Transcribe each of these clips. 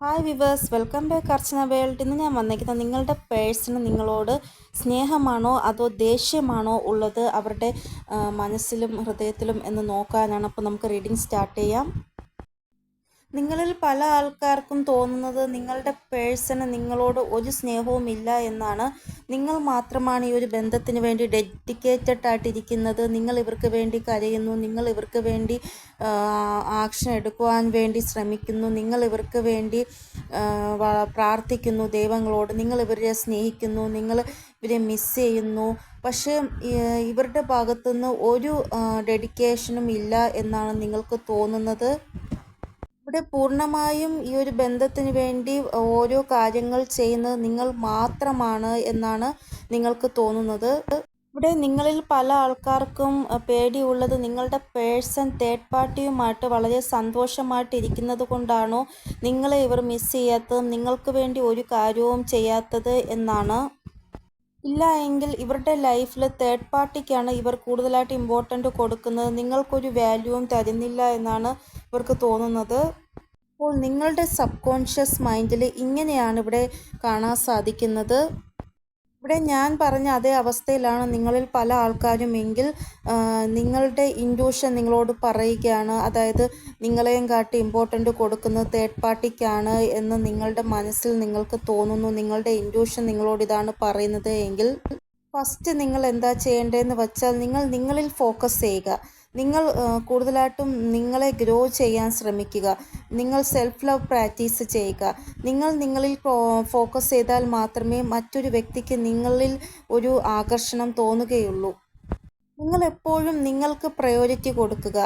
Hi viewers welcome back Archana World ഇന്ന് ഞാൻ വന്നേക്കുന്നത് നിങ്ങളുടെ പേഴ്സണ് നിങ്ങളോട് സ്നേഹമാണോ അതോ ദേഷ്യമാണോ ഉള്ളത് അവരുടെ മനസ്സിലും ഹൃദയത്തിലും എന്ന് നോക്കാനാണ്. അപ്പോൾ നമുക്ക് റീഡിംഗ് സ്റ്റാർട്ട് ചെയ്യാം. നിങ്ങളിൽ പല ആൾക്കാർക്കും തോന്നുന്നത് നിങ്ങളുടെ പേഴ്സണ് നിങ്ങളോട് ഒരു സ്നേഹവും ഇല്ല എന്നാണ്. നിങ്ങൾ മാത്രമാണ് ഈ ഒരു ബന്ധത്തിന് വേണ്ടി ഡെഡിക്കേറ്റഡ് ആയിട്ടിരിക്കുന്നത് നിങ്ങൾ ഇവർക്ക് വേണ്ടി കരയുന്നു. നിങ്ങൾ ഇവർക്ക് വേണ്ടി ആക്ഷൻ എടുക്കുവാൻ വേണ്ടി ശ്രമിക്കുന്നു. നിങ്ങൾ ഇവർക്ക് വേണ്ടി പ്രാർത്ഥിക്കുന്നു ദൈവങ്ങളോട്. നിങ്ങൾ ഇവരെ സ്നേഹിക്കുന്നു. നിങ്ങൾ ഇവരെ മിസ് ചെയ്യുന്നു. പക്ഷേ ഇവരുടെ ഭാഗത്തുനിന്ന് ഒരു ഡെഡിക്കേഷനും ഇല്ല എന്നാണ് നിങ്ങൾക്ക് തോന്നുന്നത്? ഇവിടെ പൂർണമായും ഈ ഒരു ബന്ധത്തിന് വേണ്ടി ഓരോ കാര്യങ്ങൾ ചെയ്യുന്നത് നിങ്ങൾ മാത്രമാണ് എന്നാണ് നിങ്ങൾക്ക് തോന്നുന്നത്. ഇവിടെ നിങ്ങളിൽ പല ആൾക്കാർക്കും പേടിയുള്ളത് നിങ്ങളുടെ പേഴ്സൺ തേർഡ് പാർട്ടിയുമായിട്ട് വളരെ സന്തോഷമായിട്ട് ഇരിക്കുന്നത് കൊണ്ടാണോ നിങ്ങളെ ഇവർ മിസ് ചെയ്യാത്തതും നിങ്ങൾക്ക് വേണ്ടി ഒരു കാര്യവും ചെയ്യാത്തത് എന്നാണ്. ഇല്ല എങ്കിൽ ഇവരുടെ ലൈഫിൽ തേർഡ് പാർട്ടിക്കാണ് ഇവർ കൂടുതലായിട്ട് ഇമ്പോർട്ടന്റ് കൊടുക്കുന്നത്. നിങ്ങൾക്കൊരു വാല്യൂവും തരുന്നില്ല എന്നാണ് ഇവർക്ക് തോന്നുന്നത്. അപ്പോൾ നിങ്ങളുടെ സബ് കോൺഷ്യസ് മൈൻഡിൽ ഇങ്ങനെയാണ് ഇവിടെ കാണാൻ സാധിക്കുന്നത്. ഇവിടെ ഞാൻ പറഞ്ഞ അതേ അവസ്ഥയിലാണ് നിങ്ങളിൽ പല ആൾക്കാരും എങ്കിൽ നിങ്ങളുടെ ഇൻഡ്യൂഷൻ നിങ്ങളോട് പറയുകയാണ്. അതായത് നിങ്ങളെയും കാട്ടി ഇമ്പോർട്ടന്റ് കൊടുക്കുന്നത് തേർഡ് പാർട്ടിക്കാണ് എന്ന് നിങ്ങളുടെ മനസ്സിൽ നിങ്ങൾക്ക് തോന്നുന്നു. നിങ്ങളുടെ ഇൻഡ്യൂഷൻ നിങ്ങളോട് ഇതാണ് പറയുന്നത് എങ്കിൽ ഫസ്റ്റ് നിങ്ങൾ എന്താ ചെയ്യേണ്ടതെന്ന് വെച്ചാൽ നിങ്ങൾ നിങ്ങളിൽ ഫോക്കസ് ചെയ്യുക. നിങ്ങൾ കൂടുതലായിട്ടും നിങ്ങളെ ഗ്രോ ചെയ്യാൻ ശ്രമിക്കുക. നിങ്ങൾ സെൽഫ് ലവ് പ്രാക്ടീസ് ചെയ്യുക. നിങ്ങൾ നിങ്ങളിൽ ഫോക്കസ് ചെയ്താൽ മാത്രമേ മറ്റൊരു വ്യക്തിക്ക് നിങ്ങളിൽ ഒരു ആകർഷണം തോന്നുകയുള്ളൂ. നിങ്ങൾ എപ്പോഴും നിങ്ങൾക്ക് പ്രയോറിറ്റി കൊടുക്കുക.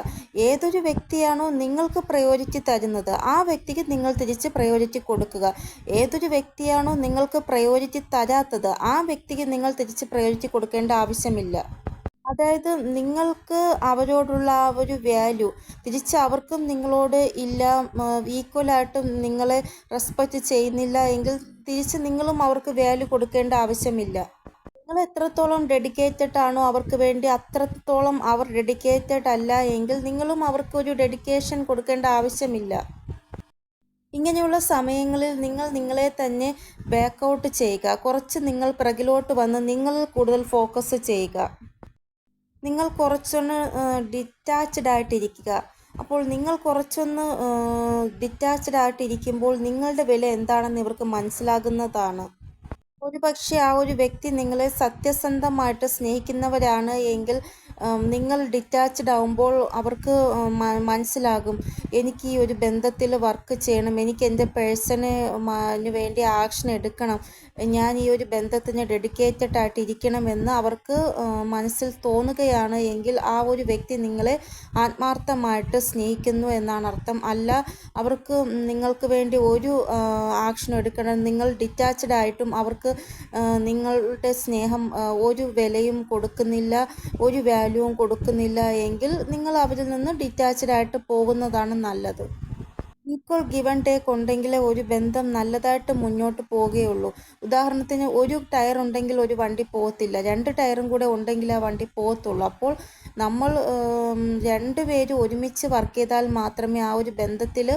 ഏതൊരു വ്യക്തിയാണോ നിങ്ങൾക്ക് പ്രയോറിറ്റി തരുന്നത് ആ വ്യക്തിക്ക് നിങ്ങൾ തിരിച്ച് പ്രയോറിറ്റി കൊടുക്കുക. ഏതൊരു വ്യക്തിയാണോ നിങ്ങൾക്ക് പ്രയോറിറ്റി തരാത്തത് ആ വ്യക്തിക്ക് നിങ്ങൾ തിരിച്ച് പ്രയോറിറ്റി കൊടുക്കേണ്ട ആവശ്യമില്ല. അതായത് നിങ്ങൾക്ക് അവരോടുള്ള ആ ഒരു വാല്യൂ തിരിച്ച് അവർക്കും നിങ്ങളോട് ഇല്ല ഈക്വലായിട്ടും നിങ്ങളെ റെസ്പെക്റ്റ് ചെയ്യുന്നില്ല എങ്കിൽ തിരിച്ച് നിങ്ങളും അവർക്ക് വാല്യൂ കൊടുക്കേണ്ട ആവശ്യമില്ല. നിങ്ങൾ എത്രത്തോളം ഡെഡിക്കേറ്റഡ് ആണോ അവർക്ക് വേണ്ടി അത്രത്തോളം അവർ ഡെഡിക്കേറ്റഡ് അല്ല എങ്കിൽ നിങ്ങളും അവർക്കൊരു ഡെഡിക്കേഷൻ കൊടുക്കേണ്ട ആവശ്യമില്ല. ഇങ്ങനെയുള്ള സമയങ്ങളിൽ നിങ്ങൾ നിങ്ങളെ തന്നെ ബാക്ക് ഔട്ട് ചെയ്യുക. കുറച്ച് നിങ്ങൾ പിറകിലോട്ട് വന്ന് നിങ്ങൾ കൂടുതൽ ഫോക്കസ് ചെയ്യുക. നിങ്ങൾ കുറച്ചൊന്ന് ഡിറ്റാച്ച്ഡ് ആയിട്ടിരിക്കുക. അപ്പോൾ നിങ്ങൾ കുറച്ചൊന്ന് ഡിറ്റാച്ച്ഡ് ആയിട്ടിരിക്കുമ്പോൾ നിങ്ങളുടെ വില എന്താണെന്ന് ഇവർക്ക് മനസ്സിലാകുന്നതാണ്. ഒരുപക്ഷെ ആ ഒരു വ്യക്തി നിങ്ങളെ സത്യസന്ധമായിട്ട് സ്നേഹിക്കുന്നവരാണ് എങ്കിൽ നിങ്ങൾ ഡിറ്റാച്ച്ഡ് ആവുമ്പോൾ അവർക്ക് മനസ്സിലാകും. എനിക്ക് ഈ ഒരു ബന്ധത്തിൽ വർക്ക് ചെയ്യണം. എനിക്ക് എന്റെ പേഴ്സണ് വേണ്ടി ആക്ഷൻ എടുക്കണം. ഞാൻ ഈ ഒരു ബന്ധത്തിന് ഡെഡിക്കേറ്റഡ് ആയിട്ട് ഇരിക്കണമെന്ന് അവർക്ക് മനസ്സിൽ തോന്നുകയാണ് എങ്കിൽ ആ ഒരു വ്യക്തി നിങ്ങളെ ആത്മാർത്ഥമായിട്ട് സ്നേഹിക്കുന്നു എന്നാണ് അർത്ഥം. അല്ല അവർക്ക് നിങ്ങൾക്ക് വേണ്ടി ഒരു ആക്ഷൻ എടുക്കണം. നിങ്ങൾ ഡിറ്റാച്ച്ഡ് ആയിട്ടും അവർക്ക് നിങ്ങളുടെ സ്നേഹം ഒരു വിലയും കൊടുക്കുന്നില്ല. ഒരു വാല്യൂവും കൊടുക്കുന്നില്ല എങ്കിൽ നിങ്ങൾ അവരിൽ നിന്ന് ഡിറ്റാച്ച്ഡ് ആയിട്ട് പോകുന്നതാണ് നല്ലത്. ഈക്വൽ ഗിവൺ ടേക്ക് ഉണ്ടെങ്കിലേ ഒരു ബന്ധം നല്ലതായിട്ട് മുന്നോട്ട് പോവുകയുള്ളൂ. ഉദാഹരണത്തിന് ഒരു ടയർ ഉണ്ടെങ്കിൽ ഒരു വണ്ടി പോകത്തില്ല. രണ്ട് ടയറും കൂടെ ഉണ്ടെങ്കിൽ ആ വണ്ടി പോകത്തുള്ളൂ. അപ്പോൾ നമ്മൾ രണ്ട് രണ്ടുപേരും ഒരുമിച്ച് വർക്ക് ചെയ്താൽ മാത്രമേ ആ ഒരു ബന്ധത്തിൽ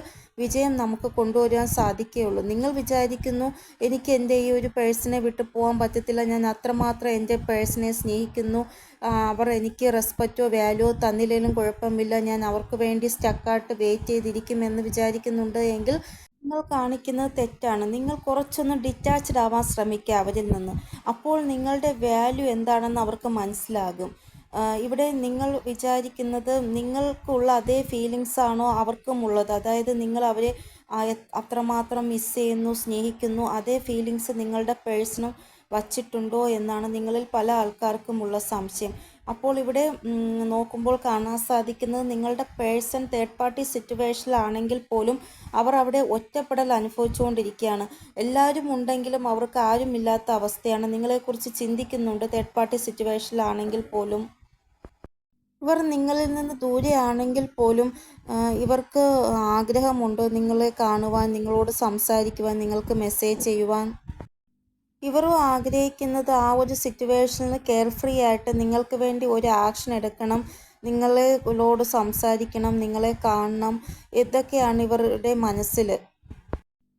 വിജയം നമുക്ക് കൊണ്ടുവരാൻ സാധിക്കുകയുള്ളൂ. നിങ്ങൾ വിചാരിക്കുന്നു എനിക്ക് എന്റെ ഈ ഒരു പേഴ്സണെ വിട്ട് പോകാൻ പറ്റത്തില്ല. ഞാൻ അത്രമാത്രം എന്റെ പേഴ്സണെ സ്നേഹിക്കുന്നു. അവർ എനിക്ക് റെസ്പെക്റ്റോ വാല്യോ തന്നില്ലെങ്കിലും കുഴപ്പമില്ല. ഞാൻ അവർക്ക് വേണ്ടി സ്റ്റക്കായിട്ട് വെയിറ്റ് ചെയ്തിരിക്കുമെന്ന് വിചാരിക്കുന്നുണ്ട് എങ്കിൽ നിങ്ങൾ കാണിക്കുന്നത് തെറ്റാണ്. നിങ്ങൾ കുറച്ചൊന്ന് ഡിറ്റാച്ച്ഡ് ആവാൻ ശ്രമിക്കുക അവരിൽ നിന്ന്. അപ്പോൾ നിങ്ങളുടെ വാല്യൂ എന്താണെന്ന് അവർക്ക് മനസ്സിലാകും. ഇവിടെ നിങ്ങൾ വിചാരിക്കുന്നത് നിങ്ങൾക്കുള്ള അതേ ഫീലിങ്സ് ആണോ അവർക്കും ഉള്ളത്? അതായത് നിങ്ങൾ അവരെ അത്രമാത്രം മിസ് ചെയ്യുന്നു സ്നേഹിക്കുന്നു അതേ ഫീലിങ്സ് നിങ്ങളുടെ പേഴ്സണും വച്ചിട്ടുണ്ടോ എന്നാണ് നിങ്ങളിൽ പല ആൾക്കാർക്കും ഉള്ള സംശയം. അപ്പോൾ ഇവിടെ നോക്കുമ്പോൾ കാണാൻ സാധിക്കുന്നത് നിങ്ങളുടെ പേഴ്സൺ തേർഡ് പാർട്ടി സിറ്റുവേഷനിലാണെങ്കിൽ പോലും അവർ അവിടെ ഒറ്റപ്പെടൽ അനുഭവിച്ചുകൊണ്ടിരിക്കുകയാണ്. എല്ലാവരും ഉണ്ടെങ്കിലും അവർക്ക് ആരുമില്ലാത്ത അവസ്ഥയാണ്. നിങ്ങളെക്കുറിച്ച് ചിന്തിക്കുന്നുണ്ട് തേർഡ് പാർട്ടി സിറ്റുവേഷനിലാണെങ്കിൽ പോലും. ഇവർ നിങ്ങളിൽ നിന്ന് ദൂരെയാണെങ്കിൽ പോലും ഇവർക്ക് ആഗ്രഹമുണ്ടോ നിങ്ങളെ കാണുവാൻ നിങ്ങളോട് സംസാരിക്കുവാൻ നിങ്ങൾക്ക് മെസ്സേജ് ചെയ്യുവാൻ? ഇവരും ആഗ്രഹിക്കുന്നത് ആ ഒരു സിറ്റുവേഷനിൽ കെയർ ഫ്രീ ആയിട്ട് നിങ്ങൾക്ക് വേണ്ടി ഒരു ആക്ഷൻ എടുക്കണം. നിങ്ങളോട് സംസാരിക്കണം നിങ്ങളെ കാണണം. ഇതൊക്കെയാണ് ഇവരുടെ മനസ്സിൽ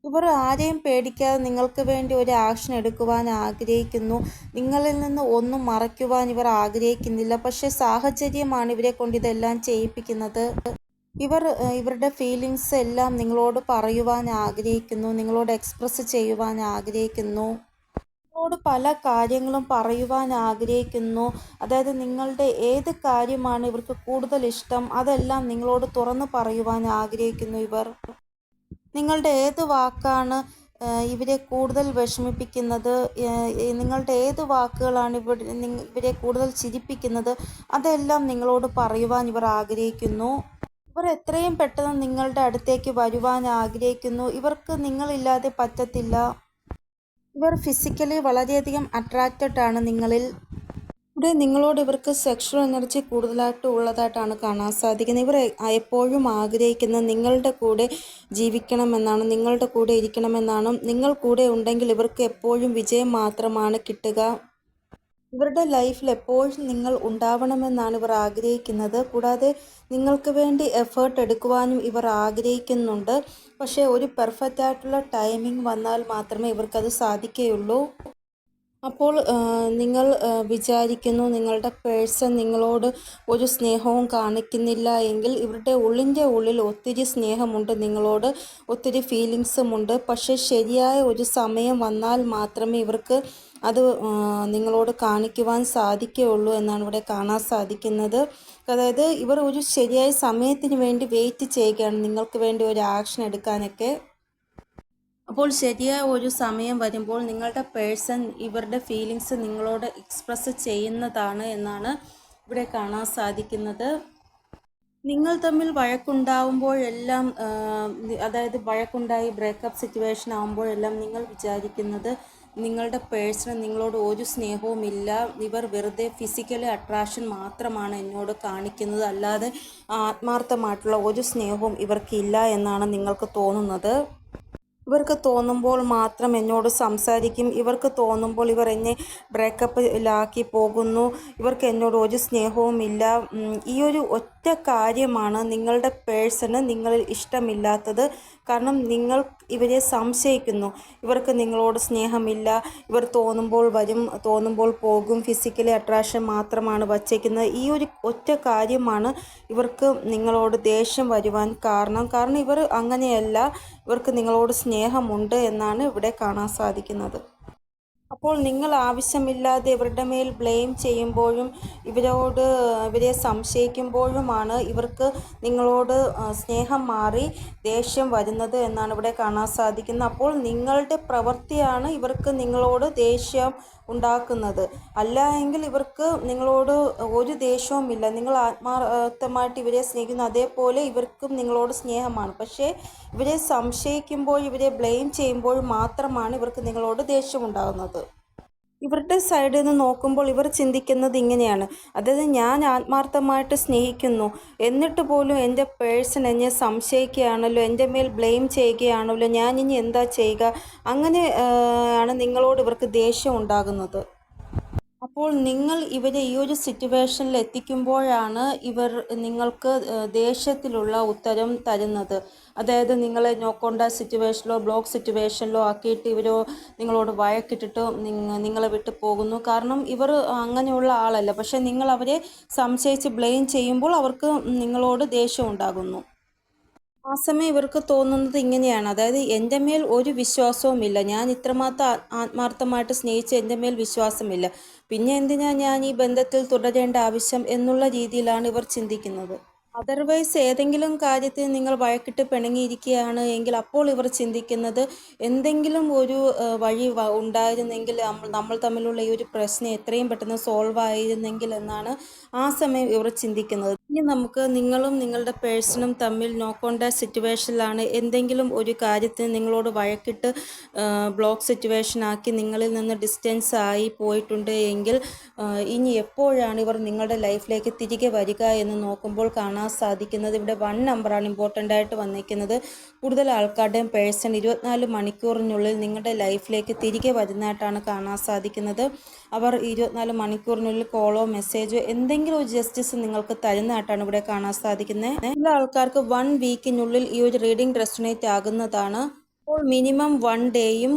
ഇവർ ആരെയും പേടിക്കാതെ നിങ്ങൾക്ക് വേണ്ടി ഒരു ആക്ഷൻ എടുക്കുവാൻ ആഗ്രഹിക്കുന്നു. നിങ്ങളിൽ നിന്ന് ഒന്നും മറയ്ക്കുവാൻ ഇവർ ആഗ്രഹിക്കുന്നില്ല. പക്ഷേ സാഹചര്യമാണ് ഇവരെ കൊണ്ട് ഇതെല്ലാം ചെയ്യിപ്പിക്കുന്നത്. ഇവർ ഇവരുടെ ഫീലിങ്സ് എല്ലാം നിങ്ങളോട് പറയുവാൻ ആഗ്രഹിക്കുന്നു. നിങ്ങളോട് എക്സ്പ്രസ് ചെയ്യുവാൻ ആഗ്രഹിക്കുന്നു. നിങ്ങളോട് പല കാര്യങ്ങളും പറയുവാൻ ആഗ്രഹിക്കുന്നു. അതായത് നിങ്ങളുടെ ഏത് കാര്യമാണ് ഇവർക്ക് കൂടുതൽ ഇഷ്ടം അതെല്ലാം നിങ്ങളോട് തുറന്നു പറയുവാൻ ആഗ്രഹിക്കുന്നു ഇവർ. നിങ്ങളുടെ ഏത് വാക്കാണ് ഇവരെ കൂടുതൽ വിഷമിപ്പിക്കുന്നത് നിങ്ങളുടെ ഏത് വാക്കുകളാണ് ഇവിടെ ഇവരെ കൂടുതൽ ചിരിപ്പിക്കുന്നത് അതെല്ലാം നിങ്ങളോട് പറയുവാൻ ഇവർ ആഗ്രഹിക്കുന്നു. ഇവർ എത്രയും പെട്ടെന്ന് നിങ്ങളുടെ അടുത്തേക്ക് വരുവാൻ ആഗ്രഹിക്കുന്നു. ഇവർക്ക് നിങ്ങളില്ലാതെ പറ്റത്തില്ല. ഇവർ ഫിസിക്കലി വളരെയധികം അട്രാക്റ്റഡ് ആണ് നിങ്ങളിൽ. ഇവിടെ നിങ്ങളോട് ഇവർക്ക് സെക്ഷൽ എനർജി കൂടുതലായിട്ട് ഉള്ളതായിട്ടാണ് കാണാൻ സാധിക്കുന്നത്. ഇവർ എപ്പോഴും ആഗ്രഹിക്കുന്നത് നിങ്ങളുടെ കൂടെ ജീവിക്കണമെന്നാണ് നിങ്ങളുടെ കൂടെ ഇരിക്കണമെന്നാണ്. നിങ്ങൾ കൂടെ ഉണ്ടെങ്കിൽ ഇവർക്ക് എപ്പോഴും വിജയം മാത്രമാണ് കിട്ടുക. ഇവരുടെ ലൈഫിൽ എപ്പോഴും നിങ്ങൾ ഉണ്ടാവണമെന്നാണ് ഇവർ ആഗ്രഹിക്കുന്നത്. കൂടാതെ നിങ്ങൾക്ക് വേണ്ടി എഫേർട്ട് എടുക്കുവാനും ഇവർ ആഗ്രഹിക്കുന്നുണ്ട്. പക്ഷേ ഒരു പെർഫെക്റ്റ് ആയിട്ടുള്ള ടൈമിംഗ് വന്നാൽ മാത്രമേ ഇവർക്കത് സാധിക്കുകയുള്ളൂ. അപ്പോൾ നിങ്ങൾ വിചാരിക്കുന്നു നിങ്ങളുടെ പേഴ്സൺ നിങ്ങളോട് ഒരു സ്നേഹവും കാണിക്കുന്നില്ല എങ്കിൽ ഇവരുടെ ഉള്ളിന്റെ ഉള്ളിൽ ഒത്തിരി സ്നേഹമുണ്ട് നിങ്ങളോട് ഒത്തിരി ഫീലിങ്സുമുണ്ട്. പക്ഷേ ശരിയായ ഒരു സമയം വന്നാൽ മാത്രമേ ഇവർക്ക് അത് നിങ്ങളോട് കാണിക്കുവാൻ സാധിക്കുകയുള്ളൂ എന്നാണ് ഇവിടെ കാണാൻ സാധിക്കുന്നത്. അതായത് ഇവർ ഒരു ശരിയായ സമയത്തിന് വേണ്ടി വെയിറ്റ് ചെയ്യുകയാണ്. നിങ്ങൾക്ക് വേണ്ടി ഒരു ആക്ഷൻ എടുക്കാനൊക്കെ. അപ്പോൾ ശരിയായ ഒരു സമയം വരുമ്പോൾ നിങ്ങളുടെ പേഴ്സൺ ഇവരുടെ ഫീലിങ്സ് നിങ്ങളോട് എക്സ്പ്രസ് ചെയ്യുന്നതാണ് എന്നാണ് ഇവിടെ കാണാൻ സാധിക്കുന്നത്. നിങ്ങൾ തമ്മിൽ വഴക്കുണ്ടാവുമ്പോഴെല്ലാം അതായത് വഴക്കുണ്ടായി ബ്രേക്കപ്പ് സിറ്റുവേഷൻ ആകുമ്പോഴെല്ലാം നിങ്ങൾ വിചാരിക്കുന്നത് നിങ്ങളുടെ പേഴ്സണ് നിങ്ങളോട് ഒരു സ്നേഹവും ഇല്ല. ഇവർ വെറുതെ ഫിസിക്കലി അട്രാക്ഷൻ മാത്രമാണ് എന്നോട് കാണിക്കുന്നത്. അല്ലാതെ ആത്മാർത്ഥമായിട്ടുള്ള ഒരു സ്നേഹവും ഇവർക്കില്ല എന്നാണ് നിങ്ങൾക്ക് തോന്നുന്നത്. ഇവർക്ക് തോന്നുമ്പോൾ മാത്രം എന്നോട് സംസാരിക്കും. ഇവർക്ക് തോന്നുമ്പോൾ ഇവർ എന്നെ ബ്രേക്കപ്പ് ലാക്കി പോകുന്നു. ഇവർക്ക് എന്നോട് ഒരു സ്നേഹവും ഇല്ല. ഈ ഒരു ഒറ്റ കാര്യമാണ് നിങ്ങളുടെ പേഴ്സണ് നിങ്ങളിൽ ഇഷ്ടമില്ലാത്തത്. കാരണം നിങ്ങൾ ഇവരെ സംശയിക്കുന്നു. ഇവർക്ക് നിങ്ങളോട് സ്നേഹമില്ല. ഇവർ തോന്നുമ്പോൾ വരും തോന്നുമ്പോൾ പോകും. ഫിസിക്കലി അട്രാക്ഷൻ മാത്രമാണ് വച്ചേക്കുന്നത്. ഈ ഒരു ഒറ്റ കാര്യമാണ് ഇവർക്ക് നിങ്ങളോട് ദേഷ്യം വരുവാൻ കാരണം. കാരണം ഇവർ അങ്ങനെയല്ല. ഇവർക്ക് നിങ്ങളോട് സ്നേഹമുണ്ട് എന്നാണ് ഇവിടെ കാണാൻ സാധിക്കുന്നത്. അപ്പോൾ നിങ്ങൾ ആവശ്യമില്ലാതെ ഇവരുടെ മേൽ ബ്ലെയിം ചെയ്യുമ്പോഴും ഇവരോട് ഇവരെ സംശയിക്കുമ്പോഴുമാണ് ഇവർക്ക് നിങ്ങളോട് സ്നേഹം മാറി ദേഷ്യം വരുന്നത് എന്നാണ് ഇവിടെ കാണാൻ സാധിക്കുന്നത്. അപ്പോൾ നിങ്ങളുടെ പ്രവൃത്തിയാണ് ഇവർക്ക് നിങ്ങളോട് ദേഷ്യം ഉണ്ടാക്കുന്നത്. അല്ല എങ്കിൽ ഇവർക്ക് നിങ്ങളോട് ഒരു ദേഷ്യവുമില്ല നിങ്ങൾ ആത്മാർത്ഥമായിട്ട് ഇവരെ സ്നേഹിക്കുന്നു. അതേപോലെ ഇവർക്കും നിങ്ങളോട് സ്നേഹമാണ്. പക്ഷേ ഇവരെ സംശയിക്കുമ്പോൾ ഇവരെ ബ്ലെയിം ചെയ്യുമ്പോൾ മാത്രമാണ് ഇവർക്ക് നിങ്ങളോട് ദേഷ്യമുണ്ടാകുന്നത് ഇവരുടെ സൈഡിൽ നിന്ന് നോക്കുമ്പോൾ ഇവർ ചിന്തിക്കുന്നത് ഇങ്ങനെയാണ്. അതായത് ഞാൻ ആത്മാർത്ഥമായിട്ട് സ്നേഹിക്കുന്നു. എന്നിട്ട് പോലും എന്റെ പേഴ്സൺ എന്നെ സംശയിക്കുകയാണല്ലോ എന്റെ മേൽ ബ്ലെയിം ചെയ്യുകയാണല്ലോ ഞാൻ ഇനി എന്താ ചെയ്യുക? അങ്ങനെ ആണ് നിങ്ങളോട് ഇവർക്ക് ദേഷ്യം ഉണ്ടാകുന്നത്. അപ്പോൾ നിങ്ങൾ ഇവരെ ഈ ഒരു സിറ്റുവേഷനിൽ എത്തിക്കുമ്പോഴാണ് ഇവർ നിങ്ങൾക്ക് ദേഷ്യത്തിലുള്ള ഉത്തരം തരുന്നത്. അതായത് നിങ്ങളെ നോക്കോണ്ട സിറ്റുവേഷനിലോ ബ്ലോക്ക് സിറ്റുവേഷനിലോ ആക്കിയിട്ട് ഇവരോ നിങ്ങളോട് വഴക്കിട്ടിട്ട് നിങ്ങളെ വിട്ട് പോകുന്നു. കാരണം ഇവർ അങ്ങനെയുള്ള ആളല്ല. പക്ഷേ നിങ്ങൾ അവരെ സംശയിച്ച് ബ്ലെയിം ചെയ്യുമ്പോൾ അവർക്ക് നിങ്ങളോട് ദേഷ്യം ഉണ്ടാകുന്നു. ആ സമയം ഇവർക്ക് തോന്നുന്നത് ഇങ്ങനെയാണ്. അതായത് എന്റെ മേൽ ഒരു വിശ്വാസവുമില്ല. ഞാൻ ഇത്രമാത്രം ആത്മാർത്ഥമായിട്ട് സ്നേഹിച്ച് എന്റെ മേൽ വിശ്വാസമില്ല. പിന്നെ എന്തിനാ ഞാൻ ഈ ബന്ധത്തിൽ തുടരേണ്ട ആവശ്യം എന്നുള്ള രീതിയിലാണ് ഇവർ ചിന്തിക്കുന്നത്. അതർവൈസ് ഏതെങ്കിലും കാര്യത്തിൽ നിങ്ങൾ വഴക്കിട്ട് പിണങ്ങിയിരിക്കുകയാണ് എങ്കിൽ അപ്പോൾ ഇവർ ചിന്തിക്കുന്നത് എന്തെങ്കിലും ഒരു വഴി ഉണ്ടായിരുന്നെങ്കിൽ നമ്മൾ തമ്മിലുള്ള ഈ ഒരു പ്രശ്നം എത്രയും പെട്ടെന്ന് സോൾവ് ആയിരുന്നെങ്കിൽ എന്നാണ് ആ സമയം ഇവർ ചിന്തിക്കുന്നത്. ഇനി നമുക്ക് നിങ്ങളും നിങ്ങളുടെ പേഴ്സണും തമ്മിൽ നോക്കേണ്ട സിറ്റുവേഷനിലാണ് എന്തെങ്കിലും ഒരു കാര്യത്തിന് നിങ്ങളോട് വഴക്കിട്ട് ബ്ലോക്ക് സിറ്റുവേഷൻ ആക്കി നിങ്ങളിൽ നിന്ന് ഡിസ്റ്റൻസ് ആയി പോയിട്ടുണ്ട് എങ്കിൽ ഇനി എപ്പോഴാണ് ഇവർ നിങ്ങളുടെ ലൈഫിലേക്ക് തിരികെ വരിക എന്ന് നോക്കുമ്പോൾ കാണാൻ സാധിക്കുന്നത്? ഇവിടെ വൺ നമ്പറാണ് ഇമ്പോർട്ടന്റ് ആയിട്ട് വന്നിരിക്കുന്നത്. കൂടുതൽ ആൾക്കാരുടെയും പേഴ്സൺ ഇരുപത്തിനാല് മണിക്കൂറിനുള്ളിൽ നിങ്ങളുടെ ലൈഫിലേക്ക് തിരികെ വരുന്നതായിട്ടാണ് കാണാൻ സാധിക്കുന്നത്. അവർ ഇരുപത്തിനാല് മണിക്കൂറിനുള്ളിൽ കോളോ മെസ്സേജോ എന്തെങ്കിലും ഒരു ജസ്റ്റിസ് നിങ്ങൾക്ക് തരുന്നതായിട്ടാണ് ഇവിടെ കാണാൻ സാധിക്കുന്നത് ചില ആൾക്കാർക്ക് വൺ വീക്കിനുള്ളിൽ ഈ ഒരു റീഡിംഗ് റെസ്റ്റിനേറ്റ് ആകുന്നതാണ്. അപ്പോൾ മിനിമം വൺ ഡേയും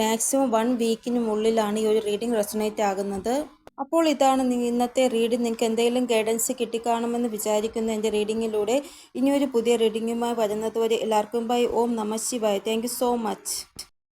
മാക്സിമം വൺ വീക്കിനുള്ളിലാണ് ഈ ഒരു റീഡിംഗ് റെസ്റ്റിനേറ്റ് ആകുന്നത്. അപ്പോൾ ഇതാണ് ഇന്നത്തെ റീഡിംഗ് നിങ്ങൾക്ക് എന്തെങ്കിലും ഗൈഡൻസ് കിട്ടിക്കാണുമെന്ന് വിചാരിക്കുന്നു എന്റെ റീഡിങ്ങിലൂടെ ഇനിയൊരു പുതിയ റീഡിങ്ങുമായി വരുന്നതുവരെ എല്ലാവർക്കും ബൈ ഓം നമ ശിവായ. Thank so much